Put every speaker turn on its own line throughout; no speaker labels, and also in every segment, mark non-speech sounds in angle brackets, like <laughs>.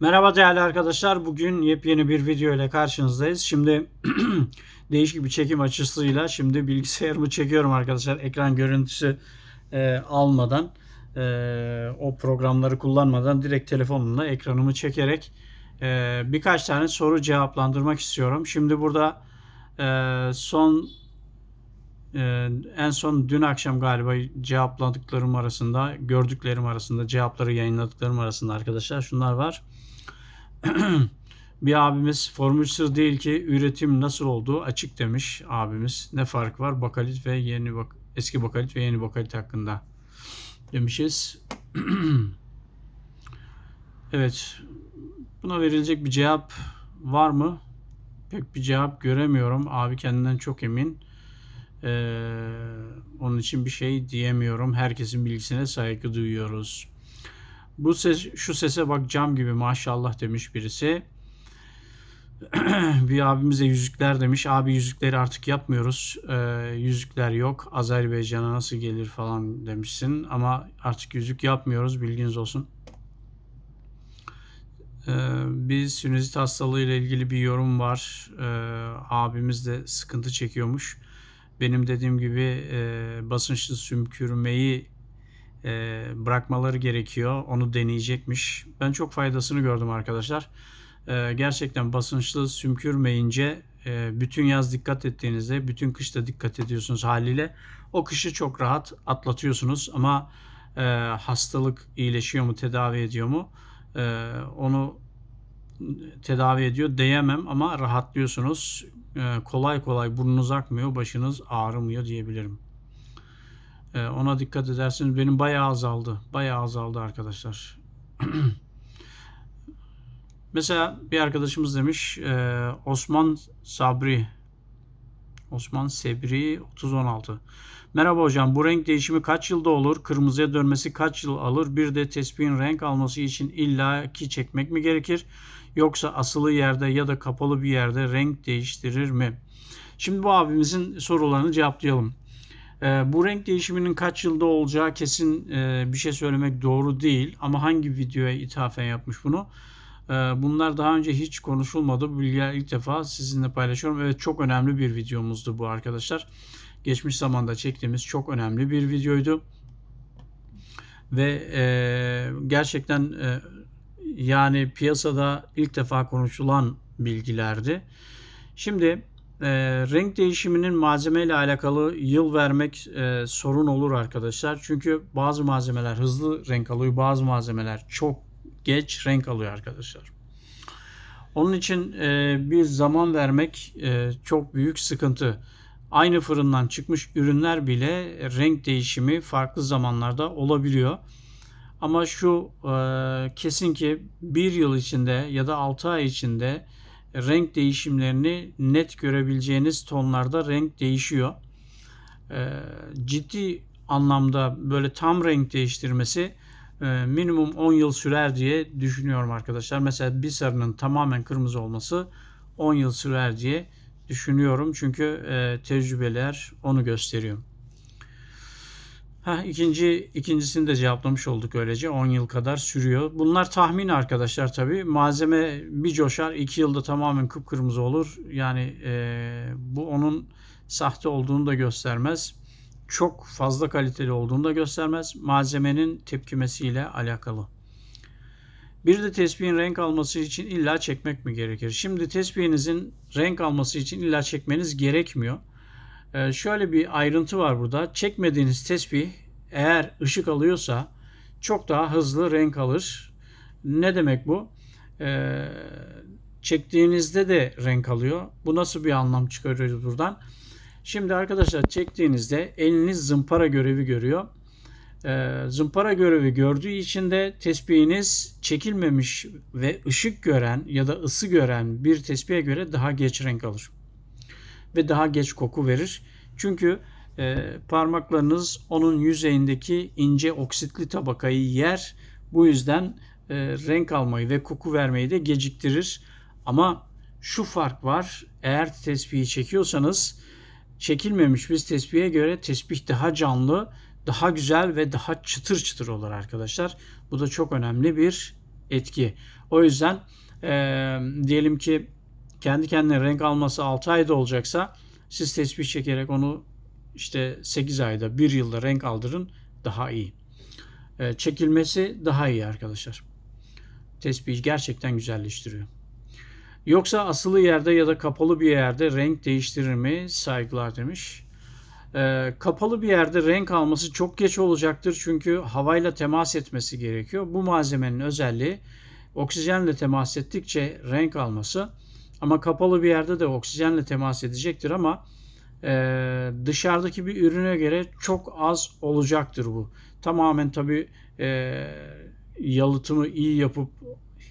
Merhaba değerli arkadaşlar. Bugün yepyeni bir video ile karşınızdayız. Şimdi <clears throat> değişik bir çekim açısıyla şimdi bilgisayarımı çekiyorum arkadaşlar. Ekran görüntüsü e, almadan e, o programları kullanmadan direkt telefonumla ekranımı çekerek e, birkaç tane soru cevaplandırmak istiyorum. Şimdi burada e, son e, en son dün akşam galiba cevapladıklarım arasında, gördüklerim arasında, cevapları yayınladıklarım arasında arkadaşlar şunlar var. <clears throat> bir abimiz formül sır değil ki üretim nasıl olduğu açık demiş abimiz. Ne fark var bakalit ve yeni bak eski bakalit ve yeni bakalit hakkında demişiz. <clears throat> evet. Buna verilecek bir cevap var mı? Pek bir cevap göremiyorum. Abi kendinden çok emin. Ee, onun için bir şey diyemiyorum. Herkesin bilgisine saygı duyuyoruz. Bu ses, şu sese bak cam gibi maşallah demiş birisi. <clears throat> bir abimiz de yüzükler demiş. Abi yüzükleri artık yapmıyoruz. Ee, yüzükler yok. Azerbaycan'a nasıl gelir falan demişsin. Ama artık yüzük yapmıyoruz. Bilginiz olsun. Ee, bir sinüzit hastalığı ile ilgili bir yorum var. Ee, abimiz de sıkıntı çekiyormuş. Benim dediğim gibi e, basınçlı sümkürmeyi e, bırakmaları gerekiyor. Onu deneyecekmiş. Ben çok faydasını gördüm arkadaşlar. E, gerçekten basınçlı sümkürmeyince e, bütün yaz dikkat ettiğinizde bütün kışta dikkat ediyorsunuz haliyle. O kışı çok rahat atlatıyorsunuz ama e, hastalık iyileşiyor mu, tedavi ediyor mu? E, onu tedavi ediyor diyemem ama rahatlıyorsunuz. E, kolay kolay burnunuz akmıyor, başınız ağrımıyor diyebilirim. E, ona dikkat edersiniz. Benim bayağı azaldı. Bayağı azaldı arkadaşlar. <clears throat> Mesela bir arkadaşımız demiş e, Osman Sabri Osman Sebri 3016 Merhaba hocam bu renk değişimi kaç yılda olur? Kırmızıya dönmesi kaç yıl alır? Bir de tespihin renk alması için illa ki çekmek mi gerekir? Yoksa asılı yerde ya da kapalı bir yerde renk değiştirir mi? Şimdi bu abimizin sorularını cevaplayalım. E, bu renk değişiminin kaç yılda olacağı kesin e, bir şey söylemek doğru değil. Ama hangi videoya ithafen yapmış bunu? E, bunlar daha önce hiç konuşulmadı. Bu bilgiler ilk defa sizinle paylaşıyorum. Evet çok önemli bir videomuzdu bu arkadaşlar. Geçmiş zamanda çektiğimiz çok önemli bir videoydu. Ve e, gerçekten e, yani piyasada ilk defa konuşulan bilgilerdi. Şimdi e, renk değişiminin malzeme ile alakalı yıl vermek e, sorun olur arkadaşlar. Çünkü bazı malzemeler hızlı renk alıyor, bazı malzemeler çok geç renk alıyor arkadaşlar. Onun için e, bir zaman vermek e, çok büyük sıkıntı. Aynı fırından çıkmış ürünler bile renk değişimi farklı zamanlarda olabiliyor. Ama şu e, kesin ki bir yıl içinde ya da 6 ay içinde renk değişimlerini net görebileceğiniz tonlarda renk değişiyor. Ee, ciddi anlamda böyle tam renk değiştirmesi e, minimum 10 yıl sürer diye düşünüyorum arkadaşlar. Mesela bir sarının tamamen kırmızı olması 10 yıl sürer diye düşünüyorum. Çünkü e, tecrübeler onu gösteriyor. Ha, ikinci, ikincisini de cevaplamış olduk öylece. 10 yıl kadar sürüyor. Bunlar tahmin arkadaşlar tabi. Malzeme bir coşar 2 yılda tamamen kıpkırmızı olur. Yani e, bu onun sahte olduğunu da göstermez. Çok fazla kaliteli olduğunu da göstermez. Malzemenin tepkimesiyle alakalı. Bir de tespihin renk alması için illa çekmek mi gerekir? Şimdi tespihinizin renk alması için illa çekmeniz gerekmiyor. Ee, şöyle bir ayrıntı var burada. Çekmediğiniz tesbih eğer ışık alıyorsa çok daha hızlı renk alır. Ne demek bu? Ee, çektiğinizde de renk alıyor. Bu nasıl bir anlam çıkarıyoruz buradan? Şimdi arkadaşlar çektiğinizde eliniz zımpara görevi görüyor. Ee, zımpara görevi gördüğü için de tesbihiniz çekilmemiş ve ışık gören ya da ısı gören bir tesbihe göre daha geç renk alır ve daha geç koku verir. Çünkü e, parmaklarınız onun yüzeyindeki ince oksitli tabakayı yer. Bu yüzden e, renk almayı ve koku vermeyi de geciktirir. Ama şu fark var. Eğer tespihi çekiyorsanız çekilmemiş bir tespihe göre tesbih daha canlı, daha güzel ve daha çıtır çıtır olur arkadaşlar. Bu da çok önemli bir etki. O yüzden e, diyelim ki kendi kendine renk alması 6 ayda olacaksa siz tespih çekerek onu işte 8 ayda 1 yılda renk aldırın daha iyi. E, çekilmesi daha iyi arkadaşlar. Tespih gerçekten güzelleştiriyor. Yoksa asılı yerde ya da kapalı bir yerde renk değiştirir mi? Saygılar demiş. E, kapalı bir yerde renk alması çok geç olacaktır çünkü havayla temas etmesi gerekiyor. Bu malzemenin özelliği oksijenle temas ettikçe renk alması. Ama kapalı bir yerde de oksijenle temas edecektir ama e, dışarıdaki bir ürüne göre çok az olacaktır bu. Tamamen tabi e, yalıtımı iyi yapıp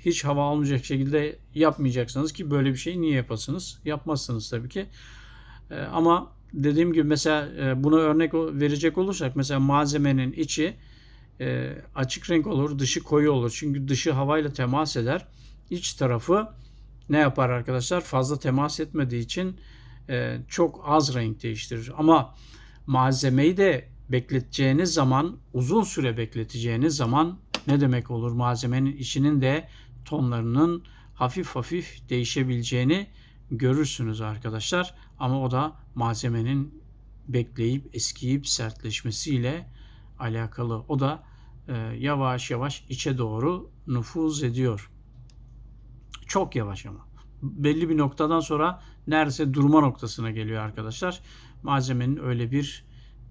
hiç hava almayacak şekilde yapmayacaksınız ki böyle bir şeyi niye yapasınız? Yapmazsınız tabii ki. E, ama dediğim gibi mesela e, buna örnek verecek olursak mesela malzemenin içi e, açık renk olur, dışı koyu olur. Çünkü dışı havayla temas eder. İç tarafı ne yapar arkadaşlar? Fazla temas etmediği için e, çok az renk değiştirir. Ama malzemeyi de bekleteceğiniz zaman, uzun süre bekleteceğiniz zaman ne demek olur? Malzemenin içinin de tonlarının hafif hafif değişebileceğini görürsünüz arkadaşlar. Ama o da malzemenin bekleyip eskiyip sertleşmesiyle alakalı. O da e, yavaş yavaş içe doğru nüfuz ediyor. Çok yavaş ama. Belli bir noktadan sonra neredeyse durma noktasına geliyor arkadaşlar. Malzemenin öyle bir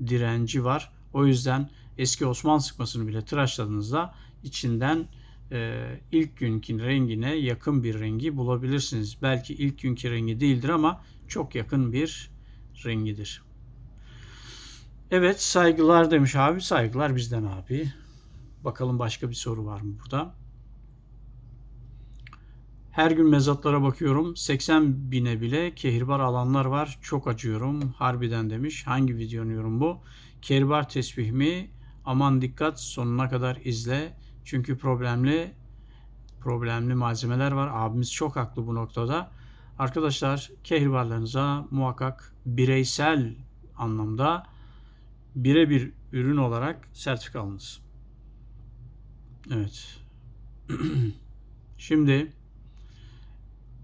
direnci var. O yüzden eski Osmanlı sıkmasını bile tıraşladığınızda içinden e, ilk günkü rengine yakın bir rengi bulabilirsiniz. Belki ilk günkü rengi değildir ama çok yakın bir rengidir. Evet saygılar demiş abi. Saygılar bizden abi. Bakalım başka bir soru var mı burada? Her gün mezatlara bakıyorum. 80 bine bile kehribar alanlar var. Çok acıyorum. Harbiden demiş. Hangi videonun yorum bu? Kehribar tesbih mi? Aman dikkat sonuna kadar izle. Çünkü problemli problemli malzemeler var. Abimiz çok haklı bu noktada. Arkadaşlar kehribarlarınıza muhakkak bireysel anlamda birebir ürün olarak sertifika alınız. Evet. <clears throat> Şimdi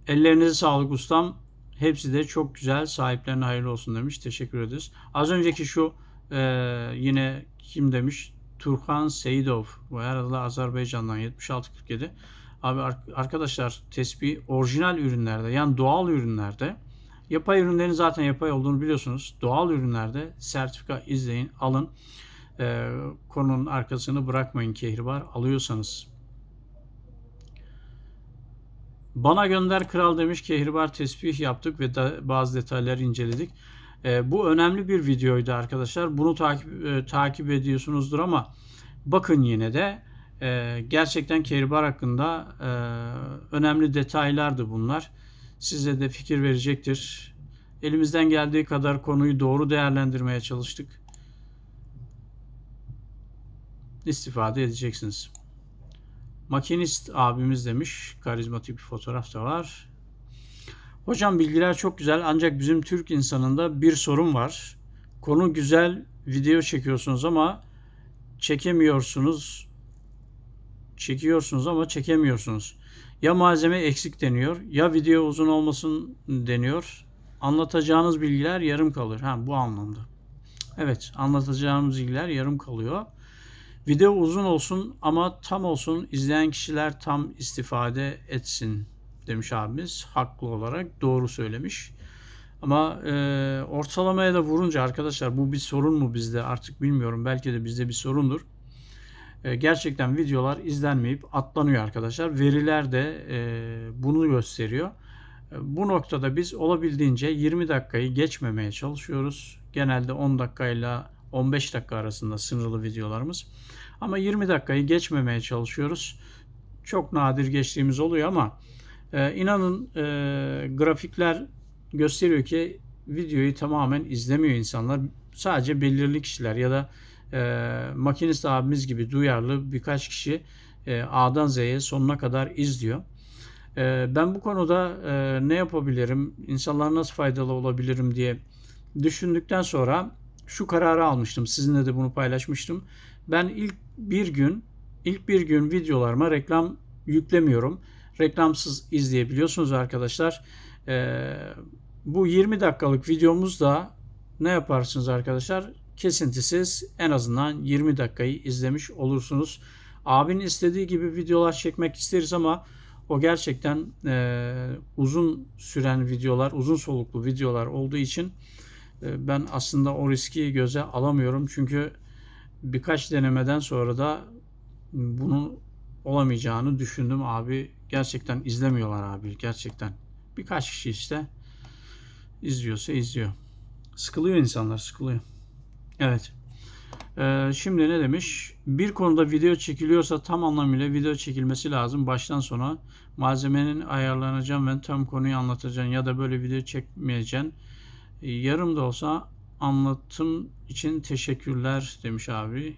ellerinize sağlık ustam. Hepsi de çok güzel. Sahiplerine hayırlı olsun demiş. Teşekkür ederiz. Az önceki şu e, yine kim demiş? Turhan Seyidov. Bu arada Azerbaycan'dan 7647. Abi arkadaşlar tespih orijinal ürünlerde yani doğal ürünlerde yapay ürünlerin zaten yapay olduğunu biliyorsunuz. Doğal ürünlerde sertifika izleyin, alın. E, konunun arkasını bırakmayın kehribar alıyorsanız. Bana gönder kral demiş kehribar tesbih yaptık ve da, bazı detayları inceledik. E, bu önemli bir videoydu arkadaşlar. Bunu takip e, takip ediyorsunuzdur ama bakın yine de e, gerçekten kehribar hakkında e, önemli detaylardı bunlar. Size de fikir verecektir. Elimizden geldiği kadar konuyu doğru değerlendirmeye çalıştık. istifade edeceksiniz. Makinist abimiz demiş. Karizmatik bir fotoğraf da var. Hocam bilgiler çok güzel ancak bizim Türk insanında bir sorun var. Konu güzel, video çekiyorsunuz ama çekemiyorsunuz. Çekiyorsunuz ama çekemiyorsunuz. Ya malzeme eksik deniyor, ya video uzun olmasın deniyor. Anlatacağınız bilgiler yarım kalır. Ha bu anlamda. Evet, anlatacağımız bilgiler yarım kalıyor. Video uzun olsun ama tam olsun izleyen kişiler tam istifade etsin demiş abimiz. Haklı olarak doğru söylemiş. Ama e, ortalamaya da vurunca arkadaşlar bu bir sorun mu bizde artık bilmiyorum. Belki de bizde bir sorundur. E, gerçekten videolar izlenmeyip atlanıyor arkadaşlar. Veriler de e, bunu gösteriyor. E, bu noktada biz olabildiğince 20 dakikayı geçmemeye çalışıyoruz. Genelde 10 dakikayla 15 dakika arasında sınırlı videolarımız. Ama 20 dakikayı geçmemeye çalışıyoruz. Çok nadir geçtiğimiz oluyor ama e, inanın e, grafikler gösteriyor ki videoyu tamamen izlemiyor insanlar. Sadece belirli kişiler ya da e, makinist abimiz gibi duyarlı birkaç kişi e, A'dan Z'ye sonuna kadar izliyor. E, ben bu konuda e, ne yapabilirim, insanlara nasıl faydalı olabilirim diye düşündükten sonra şu kararı almıştım. Sizinle de bunu paylaşmıştım. Ben ilk bir gün ilk bir gün videolarıma reklam yüklemiyorum. Reklamsız izleyebiliyorsunuz arkadaşlar. Ee, bu 20 dakikalık videomuzda ne yaparsınız arkadaşlar? Kesintisiz en azından 20 dakikayı izlemiş olursunuz. Abinin istediği gibi videolar çekmek isteriz ama o gerçekten e, uzun süren videolar, uzun soluklu videolar olduğu için e, ben aslında o riski göze alamıyorum. Çünkü birkaç denemeden sonra da bunun olamayacağını düşündüm abi. Gerçekten izlemiyorlar abi gerçekten. Birkaç kişi işte izliyorsa izliyor. Sıkılıyor insanlar sıkılıyor. Evet. Ee, şimdi ne demiş? Bir konuda video çekiliyorsa tam anlamıyla video çekilmesi lazım. Baştan sona malzemenin ayarlanacağım ve tam konuyu anlatacaksın ya da böyle video çekmeyeceksin. Ee, yarım da olsa anlatım için teşekkürler demiş abi.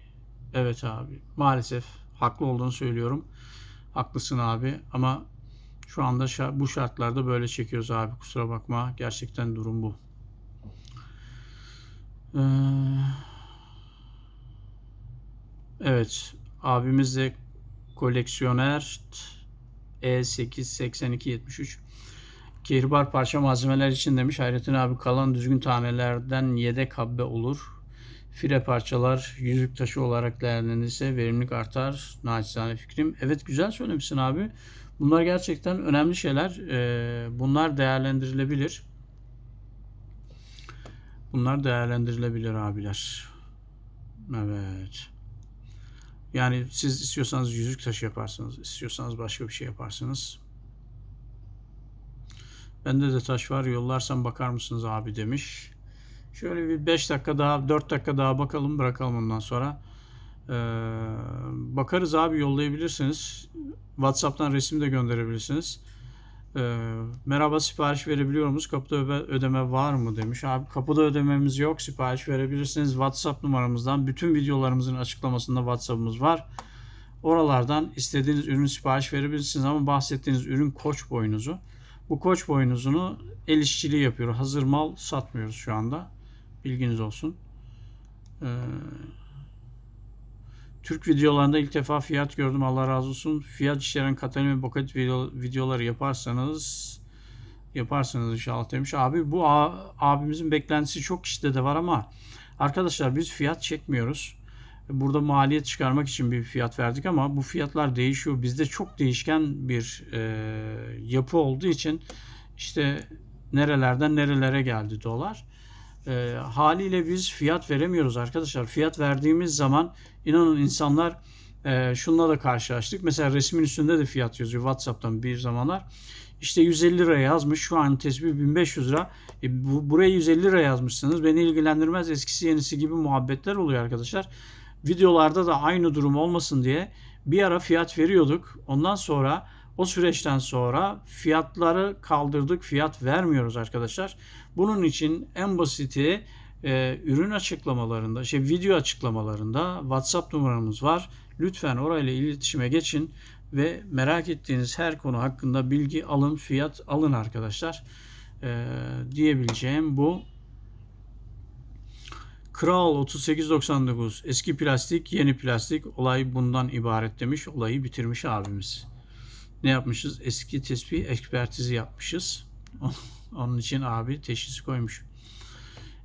Evet abi. Maalesef haklı olduğunu söylüyorum. Haklısın abi ama şu anda bu şartlarda böyle çekiyoruz abi. Kusura bakma. Gerçekten durum bu. Ee, evet. Abimiz de koleksiyoner E88273 Kehribar parça malzemeler için demiş. Hayrettin abi kalan düzgün tanelerden yedek habbe olur. Fire parçalar yüzük taşı olarak değerlendirilse verimlilik artar. Naçizane fikrim. Evet güzel söylemişsin abi. Bunlar gerçekten önemli şeyler. Ee, bunlar değerlendirilebilir. Bunlar değerlendirilebilir abiler. Evet. Yani siz istiyorsanız yüzük taşı yaparsınız. istiyorsanız başka bir şey yaparsınız. Bende de taş var yollarsan bakar mısınız abi demiş. Şöyle bir 5 dakika daha 4 dakika daha bakalım bırakalım ondan sonra. Ee, bakarız abi yollayabilirsiniz. Whatsapp'tan resim de gönderebilirsiniz. Ee, merhaba sipariş verebiliyor muyuz? Kapıda ödeme var mı demiş. Abi kapıda ödememiz yok. Sipariş verebilirsiniz. WhatsApp numaramızdan bütün videolarımızın açıklamasında WhatsApp'ımız var. Oralardan istediğiniz ürün sipariş verebilirsiniz ama bahsettiğiniz ürün koç boynuzu. Bu koç boynuzunu el işçiliği yapıyor. Hazır mal satmıyoruz şu anda. Bilginiz olsun. Ee, Türk videolarında ilk defa fiyat gördüm. Allah razı olsun. Fiyat içeren Katalin ve Bokat video, videoları yaparsanız yaparsanız inşallah demiş. Abi bu abimizin beklentisi çok kişide de var ama arkadaşlar biz fiyat çekmiyoruz. Burada maliyet çıkarmak için bir fiyat verdik ama bu fiyatlar değişiyor. Bizde çok değişken bir e, yapı olduğu için işte nerelerden nerelere geldi dolar. E, haliyle biz fiyat veremiyoruz arkadaşlar. Fiyat verdiğimiz zaman inanın insanlar e, şununla da karşılaştık. Mesela resmin üstünde de fiyat yazıyor WhatsApp'tan bir zamanlar. İşte 150 lira yazmış. Şu an tesbih 1500 lira. E, bu, buraya 150 lira yazmışsınız. Beni ilgilendirmez eskisi yenisi gibi muhabbetler oluyor arkadaşlar. Videolarda da aynı durum olmasın diye bir ara fiyat veriyorduk. Ondan sonra o süreçten sonra fiyatları kaldırdık. Fiyat vermiyoruz arkadaşlar. Bunun için en basiti e, ürün açıklamalarında, şey video açıklamalarında WhatsApp numaramız var. Lütfen orayla iletişime geçin ve merak ettiğiniz her konu hakkında bilgi alın, fiyat alın arkadaşlar. E, diyebileceğim bu. Kral 3899 eski plastik yeni plastik olay bundan ibaret demiş olayı bitirmiş abimiz. Ne yapmışız? Eski tespih ekspertizi yapmışız. <laughs> Onun için abi teşhisi koymuş.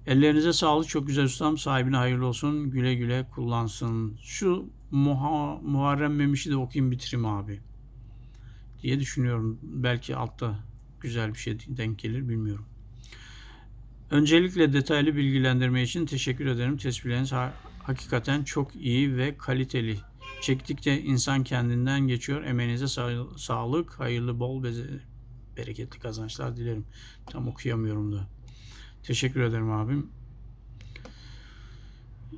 Ellerinize sağlık çok güzel ustam. Sahibine hayırlı olsun. Güle güle kullansın. Şu Muha Muharrem Memiş'i de okuyayım bitireyim abi. Diye düşünüyorum. Belki altta güzel bir şey denk gelir bilmiyorum. Öncelikle detaylı bilgilendirme için teşekkür ederim. Tespihleriniz hakikaten çok iyi ve kaliteli. Çektikçe insan kendinden geçiyor. Emeğinize sa- sağlık, hayırlı, bol, be- bereketli kazançlar dilerim. Tam okuyamıyorum da. Teşekkür ederim abim.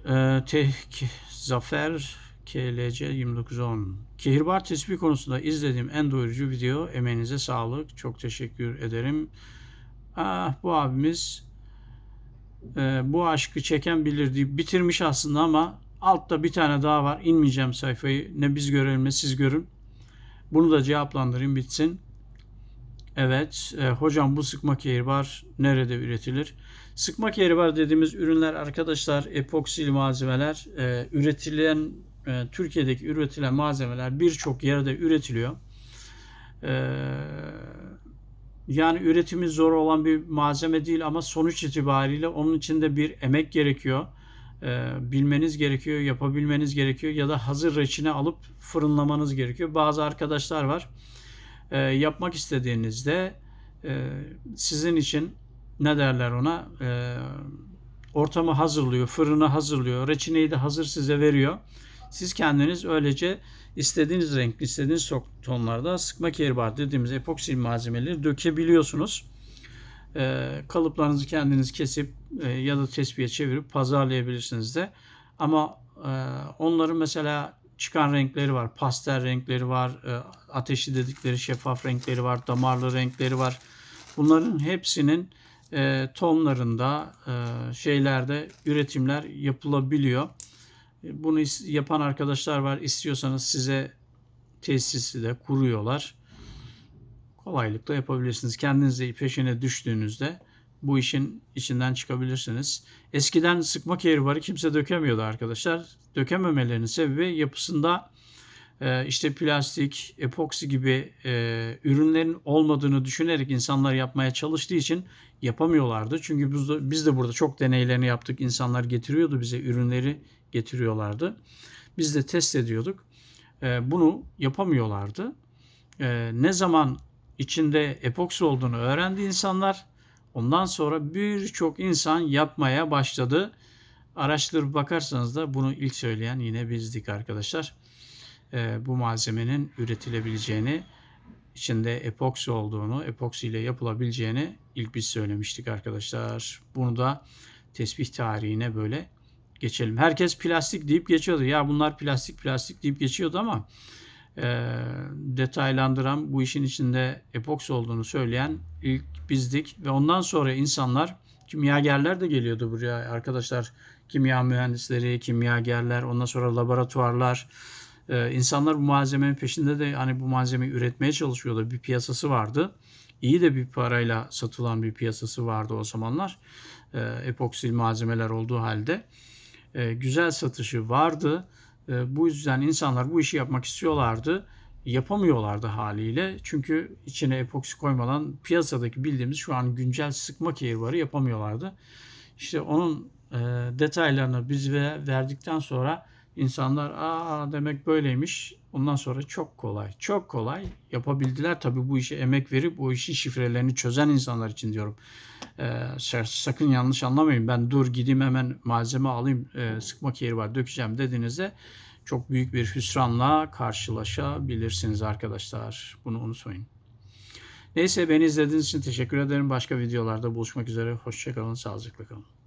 Ee, te- Zafer KLC 2910 Kehirbar tespih konusunda izlediğim en doyurucu video. Emeğinize sağlık. Çok teşekkür ederim. Ah, bu abimiz e, bu aşkı çeken bilir deyip bitirmiş aslında ama altta bir tane daha var. İnmeyeceğim sayfayı. Ne biz görelim ne siz görün. Bunu da cevaplandırayım bitsin. Evet. E, hocam bu sıkma kehribar nerede üretilir? Sıkma kehribar dediğimiz ürünler arkadaşlar epoksil malzemeler. E, üretilen e, Türkiye'deki üretilen malzemeler birçok yerde üretiliyor. Ee, yani üretimi zor olan bir malzeme değil ama sonuç itibariyle onun içinde bir emek gerekiyor. Ee, bilmeniz gerekiyor, yapabilmeniz gerekiyor ya da hazır reçine alıp fırınlamanız gerekiyor. Bazı arkadaşlar var. Ee, yapmak istediğinizde e, sizin için ne derler ona? Ee, ortamı hazırlıyor, fırını hazırlıyor, reçineyi de hazır size veriyor. Siz kendiniz öylece istediğiniz renk, istediğiniz tonlarda sıkma kehribar dediğimiz epoksi malzemeleri dökebiliyorsunuz. Ee, kalıplarınızı kendiniz kesip e, ya da tespihe çevirip pazarlayabilirsiniz de. Ama e, onların mesela çıkan renkleri var. Pastel renkleri var. E, ateşli dedikleri şeffaf renkleri var. Damarlı renkleri var. Bunların hepsinin e, tonlarında e, şeylerde üretimler yapılabiliyor. Bunu yapan arkadaşlar var. İstiyorsanız size tesisi de kuruyorlar. Kolaylıkla yapabilirsiniz. Kendiniz de peşine düştüğünüzde bu işin içinden çıkabilirsiniz. Eskiden sıkma kehribarı kimse dökemiyordu arkadaşlarının Dökememelerinin sebebi yapısında e, işte plastik, epoksi gibi e, ürünlerin olmadığını düşünerek insanlar yapmaya çalıştığı için yapamıyorlardı. Çünkü biz de, biz de burada çok deneylerini yaptık. İnsanlar getiriyordu bize ürünleri getiriyorlardı. Biz de test ediyorduk. E, bunu yapamıyorlardı. Ne zaman içinde epoksi olduğunu öğrendi insanlar. Ondan sonra birçok insan yapmaya başladı. Araştırıp bakarsanız da bunu ilk söyleyen yine bizdik arkadaşlar. Ee, bu malzemenin üretilebileceğini, içinde epoksi olduğunu, epoksi ile yapılabileceğini ilk biz söylemiştik arkadaşlar. Bunu da tesbih tarihine böyle geçelim. Herkes plastik deyip geçiyordu. Ya bunlar plastik plastik deyip geçiyordu ama e, detaylandıran bu işin içinde epoksi olduğunu söyleyen ilk bizdik. Ve ondan sonra insanlar kimyagerler de geliyordu buraya. Arkadaşlar kimya mühendisleri kimyagerler ondan sonra laboratuvarlar. E, insanlar bu malzemenin peşinde de hani bu malzemeyi üretmeye çalışıyordu. Bir piyasası vardı. İyi de bir parayla satılan bir piyasası vardı o zamanlar. E, epoksil malzemeler olduğu halde. E, güzel satışı vardı bu yüzden insanlar bu işi yapmak istiyorlardı. Yapamıyorlardı haliyle. Çünkü içine epoksi koymadan piyasadaki bildiğimiz şu an güncel sıkma kehribarı yapamıyorlardı. İşte onun e, detaylarını biz ve verdikten sonra insanlar aa demek böyleymiş. Ondan sonra çok kolay, çok kolay yapabildiler. Tabii bu işe emek verip bu işin şifrelerini çözen insanlar için diyorum. Ee, sakın yanlış anlamayın. Ben dur gideyim hemen malzeme alayım, e, sıkma kehribar dökeceğim dediğinizde çok büyük bir hüsranla karşılaşabilirsiniz arkadaşlar. Bunu unutmayın. Neyse beni izlediğiniz için teşekkür ederim. Başka videolarda buluşmak üzere. Hoşçakalın, sağlıcakla kalın.